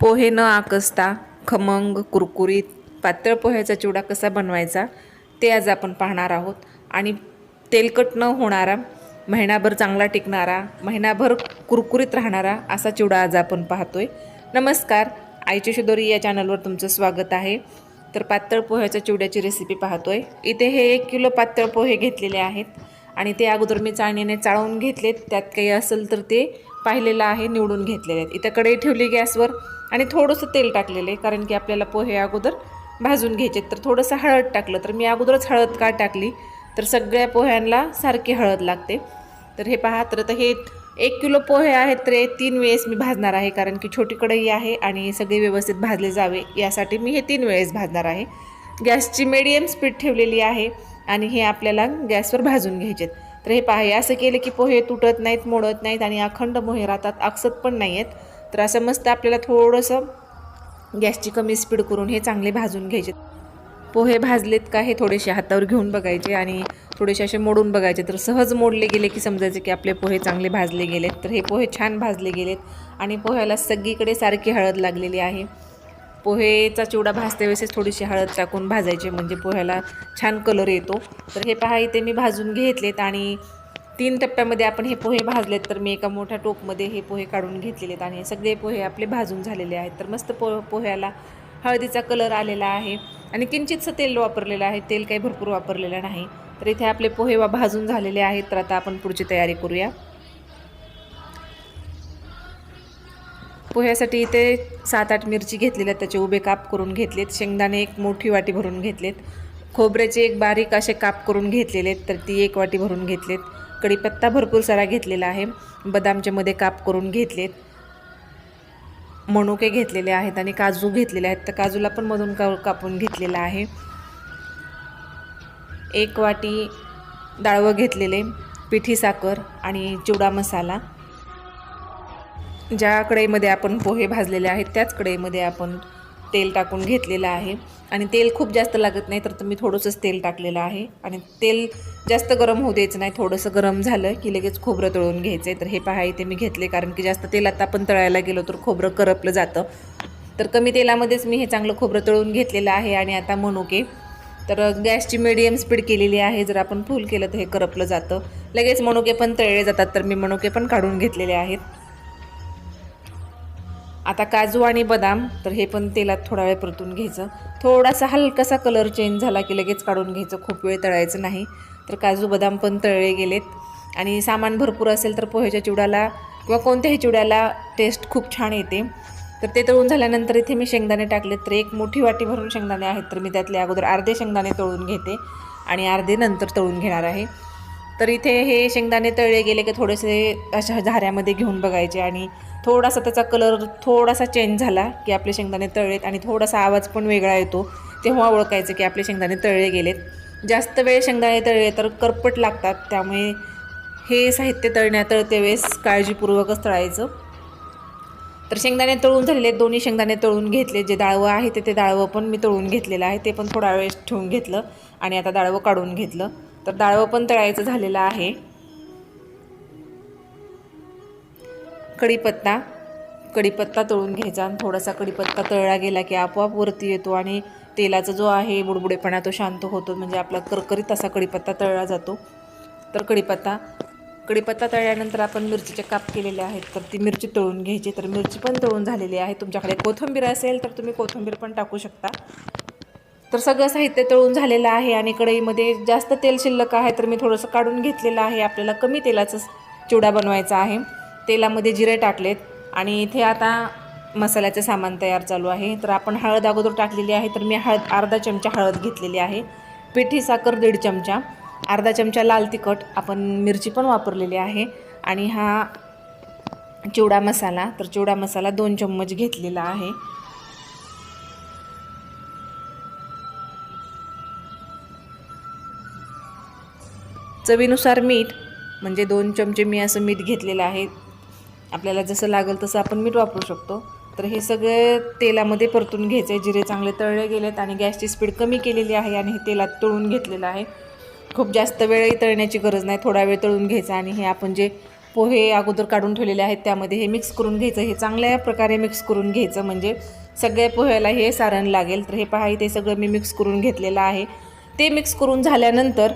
पोहे न आकसता खमंग कुरकुरीत पातळ पोह्याचा चिवडा कसा बनवायचा ते आज आपण पाहणार आहोत. आणि तेलकट न होणारा महिनाभर चांगला टिकणारा महिनाभर कुरकुरीत राहणारा असा चिवडा आज आपण पाहतोय. नमस्कार आईची शिदोरी या चॅनलवर तुमचं स्वागत आहे. तर पातळ पोह्याच्या चिवड्याची रेसिपी पाहतोय. इथे हे एक किलो पातळ पोहे घेतलेले आहेत आणि ते अगोदर मी चाळणीने चाळून घेतलेत. त्यात काही असेल तर ते पाहिलेलं आहे निवडून घेतलेले आहेत. इथं कढई ठेवली गॅसवर. आणि थोडंसं तेल टाकलेलं आहे कारण की आपल्याला पोहे अगोदर भाजून घ्यायचे तर थोडंसं हळद टाकलं तर मी अगोदरच हळद का टाकली? तर सगळ्या पोह्यांना सारखी हळद लागते. तर हे पहा तर हे एक किलो पोहे आहेत तर हे तीन वेळेस मी भाजणार आहे कारण की छोटी कढई आहे आणि सगळे व्यवस्थित भाजले जावे. यासाठी मी हे तीन वेळेस भाजणार आहे. गॅसची मिडियम स्पीड ठेवलेली आहे आणि हे आपल्याला गॅसवर भाजून घ्यायचेत तर हे पहा हे असं केलं की पोहे तुटत नाहीत मोडत नाहीत आणि अखंड पोहे राहतात अक्षत पण नाही आहेत तर असं मस्त आपल्याला थोडंसं गॅसची कमी स्पीड करून हे चांगले भाजून घ्यायचे. पोहे भाजलेत का हे थोडेसे हातावर घेऊन बघायचे आणि थोडेसे असे मोडून बघायचे. तर सहज मोडले गेले की समजायचे की आपले पोहे चांगले भाजले गेलेत. तर हे पोहे छान भाजले गेलेत आणि पोह्याला सगळीकडे सारखी हळद लागलेली आहे. पोहेचा चिवडा भाजते वेळेस थोडीशी हळद टाकून भाजायचे म्हणजे पोह्याला छान कलर येतो. तर हे पहा इथे मी भाजून घेतलेत आणि तीन टप्प्यामध्ये आपण हे पोहे भाजलेत तर मी एका मोठ्या टोपमध्ये हे पोहे काढून घेतलेले आहेत आणि सगळे पोहे आपले भाजून झालेले आहेत. तर मस्त पो पोह्याला हळदीचा कलर आलेला आहे आणि किंचितसं तेल वापरलेलं आहे. तेल काही भरपूर वापरलेलं नाही. तर इथे आपले पोहे वा भाजून झालेले आहेत. तर आता आपण पुढची तयारी करूया. पोह्यासाठी इथे सात आठ मिरची घेतलेल्या त्याचे उभे काप करून घेतलेत. शेंगदाणे एक मोठी वाटी भरून घेतलेत. खोबऱ्याचे एक बारीक असे काप करून घेतलेले आहेत. तर ती एक वाटी भरून घेतलेत. कढीपत्ता भरपूर सारा घेतलेला आहे. बदामचे मध्ये काप करून घेतलेत. मनुके घेतलेले आहेत आणि काजू घेतलेले आहेत. तर काजूला पण मधून का कापून घेतलेला आहे. एक वाटी डाळवं घेतलेले पिठी साखर आणि चिवडा मसाला. ज्या कढईमध्ये आपण पोहे भाजलेले आहेत त्याच कढईमध्ये आपण तेल टाकून घेतलेलं आहे. आणि तेल खूप जास्त लागत नाही तर तुम्ही थोडंसंच तेल टाकलेलं आहे. आणि तेल जास्त गरम होऊ द्यायचं नाही थोडंसं गरम झालं की लगेच खोबरं तळून घ्यायचं आहे तर हे पहा इथे मी घेतले कारण की जास्त तेलात आपण तळायला गेलो तर खोबरं करपलं जातं. तर कमी तेलामध्येच मी हे चांगलं खोबरं तळून घेतलेलं आहे. आणि आता मनुके तर गॅसची मिडियम स्पीड केलेली आहे. जर आपण फुल केलं तर हे करपलं जातं. लगेच मनुके पण तळले जातात तर मी मनुके पण काढून घेतलेले आहेत. आता काजू आणि बदाम तर हे पण तेलात थोडा वेळ परतून घ्यायचं. थोडासा हलकासा कलर चेंज झाला की लगेच काढून घ्यायचं. खूप वेळ तळायचं नाही. तर काजू बदाम पण तळले गेलेत. आणि सामान भरपूर असेल तर पोह्याच्या चिवड्याला किंवा कोणत्याही चिवड्याला टेस्ट खूप छान येते. तर ते तळून झाल्यानंतर इथे मी शेंगदाणे टाकलेत. तर एक मोठी वाटी भरून शेंगदाणे आहेत तर मी त्यातले अगोदर अर्धे शेंगदाणे तळून घेते आणि अर्धे नंतर तळून घेणार आहे. तर इथे हे शेंगदाणे तळले गेले की थोडेसे अशा झाऱ्यामध्ये घेऊन बघायचे आणि थोडासा त्याचा कलर थोडासा चेंज झाला की आपले शेंगदाणे तळलेत आणि थोडासा आवाज पण वेगळा येतो. तेव्हा ओळखायचं की आपले शेंगदाणे तळले गेलेत. जास्त वेळ शेंगदाणे तळले तर करपट लागतात. त्यामुळे हे साहित्य तळण्या तळते वेळेस काळजीपूर्वकच तळायचं. तर शेंगदाणे तळून झालेले दोन्ही शेंगदाणे तळून घेतले. जे डाळवं आहे ते ते डाळवं पण मी तळून घेतलेलं आहे. ते पण थोडा वेळ ठेवून घेतलं आणि आता डाळवं काढून घेतलं. तर डाळवं पण तळायचं झालेलं आहे. कढीपत्ता कढीपत्ता तळून घ्यायचा आणि थोडासा कढीपत्ता तळला गेला की आपोआप वरती येतो आणि तेलाचा जो आहे बुडबुडेपणा तो शांत होतो म्हणजे आपला करकरीत असा कढीपत्ता तळला जातो. तर कढीपत्ता कढीपत्ता तळल्यानंतर आपण मिरचीचे काप केलेले आहेत तर ती मिरची तळून घ्यायची. तर मिरची पण तळून झालेली आहे. तुमच्याकडे कोथिंबीर असेल तर तुम्ही कोथिंबीर पण टाकू शकता. तर सगळं साहित्य तळून झालेलं आहे आणि कढईमध्ये जास्त तेल शिल्लक आहे तर मी थोडंसं काढून घेतलेलं आहे. आपल्याला कमी तेलाचं चिवडा बनवायचा आहे. तेलामध्ये जिरे टाकलेत आणि इथे आता मसाल्याचं सामान तयार चालू आहे. तर आपण हळद अगोदर टाकलेली आहे तर मी हळद अर्धा चमचा हळद घेतलेली आहे. पिठी साखर दीड चमचा. अर्धा चमचा लाल तिखट आपण मिरची पण वापरलेली आहे. आणि हा चिवडा मसाला तर चिवडा मसाला दोन चम्मच घेतलेला आहे. चवीनुसार मीठ म्हणजे दोन चमचे मी असं मीठ घेतलेलं आहे. आपल्याला जसं लागेल तसं आपण मीठ वापरू शकतो. तर हे सगळे तेलामध्ये परतून घ्यायचं आहे जिरे चांगले तळले गेलेत आणि गॅसची स्पीड कमी केलेली आहे आणि हे तेलात तळून घेतलेलं आहे. खूप जास्त वेळही तळण्याची गरज नाही. थोडा वेळ तळून घ्यायचा आणि हे आपण जे पोहे अगोदर काढून ठेवलेले आहेत त्यामध्ये हे मिक्स करून घ्यायचं. हे चांगल्या प्रकारे मिक्स करून घ्यायचं. म्हणजे सगळ्या पोह्याला हे सारण लागेल. तर हे पहा ते सगळं मी मिक्स करून घेतलेलं आहे. ते मिक्स करून झाल्यानंतर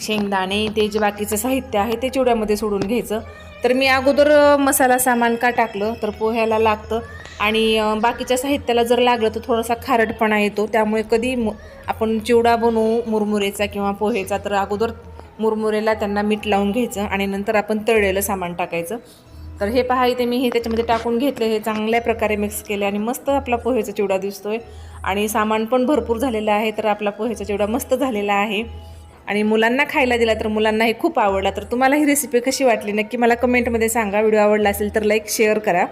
शेंगदाणे ते जे बाकीचं साहित्य आहे ते चिवड्यामध्ये सोडून घ्यायचं. तर मी अगोदर मसाला सामान का टाकलं तर पोह्याला लागतं. आणि बाकीच्या साहित्याला जर लागलं तर थोडासा खारटपणा येतो. त्यामुळे कधी मु आपण चिवडा बनवू मुरमुरेचा किंवा पोहेचा तर अगोदर मुरमुरेला त्यांना मीठ लावून घ्यायचं आणि नंतर आपण तळलेलं सामान टाकायचं. तर हे पहा इथे मी हे त्याच्यामध्ये टाकून घेतले. हे चांगल्या प्रकारे मिक्स केले आणि मस्त आपला पोहेचा चिवडा दिसतोय. आणि सामान पण भरपूर झालेलं आहे तर आपला पोहेचा चिवडा मस्त झालेला आहे. आणि मुलांना खायला दिला तर मुलांनाही खूप आवडला. तर तुम्हाला ही रेसिपी कशी वाटली? नक्की मला कमेंटमध्ये सांगा. व्हिडिओ आवडला असेल तर लाईक शेअर करा.